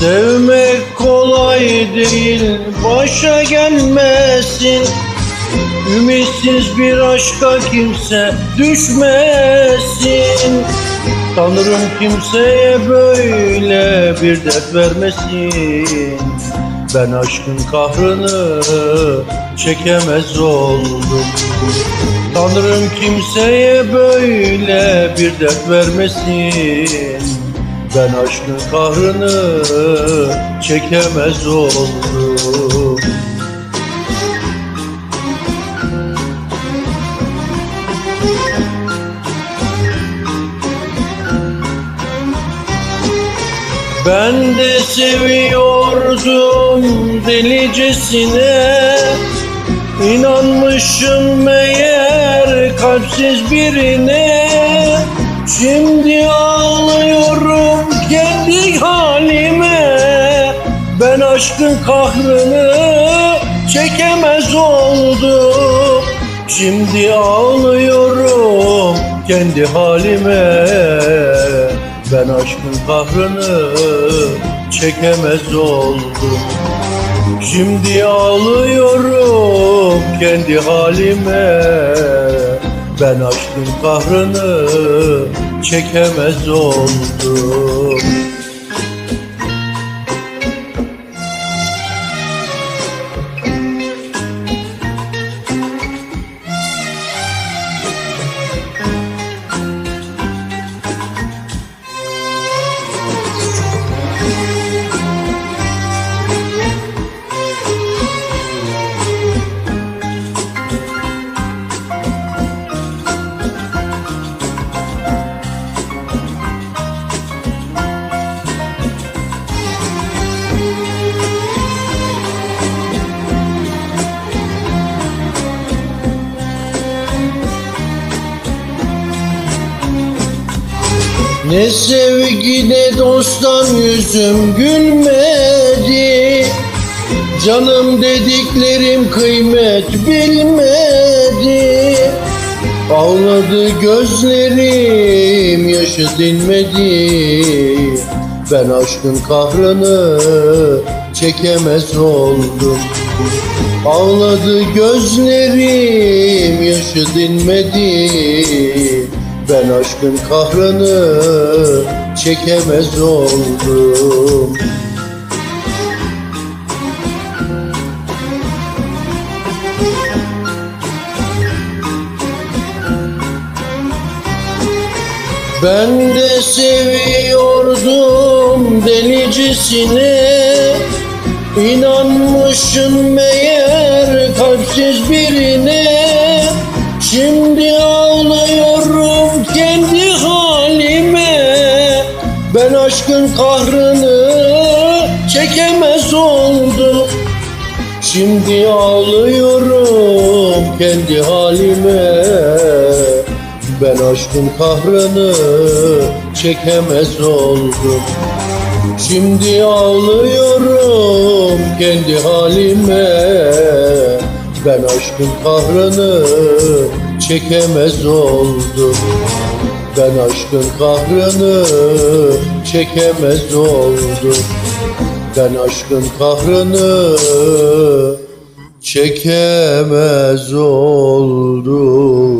Sevmek kolay değil, başa gelmesin. Ümitsiz bir aşka kimse düşmesin. Tanrım kimseye böyle bir dert vermesin. Ben aşkın kahrını çekemez oldum. Tanrım kimseye böyle bir dert vermesin ben aşkın kahrını çekemez oldum. Ben de seviyordum delicesine. İnanmışım meğer kalpsiz birine. Şimdi ağlıyorum aşkın kahrını çekemez oldum Şimdi ağlıyorum kendi halime. Ben aşkın kahrını çekemez oldum. Şimdi ağlıyorum kendi halime. Ben aşkın kahrını çekemez oldum Ne sevgi ne dosttan yüzüm gülmedi. Canım dediklerim kıymet bilmedi. Ağladı gözlerim yaşı dinmedi. Ben aşkın kahrını çekemez oldum. Ağladı gözlerim yaşı dinmedi Ben aşkın kahrını çekemez oldum. Ben de seviyordum delicesine İnanmışım aşkın kahrını çekemez oldum Şimdi ağlıyorum kendi halime. Ben aşkın kahrını çekemez oldum Şimdi ağlıyorum kendi halime. Ben aşkın kahrını çekemez oldum Ben aşkın kahrını çekemez oldum Ben aşkın kahrını çekemez oldum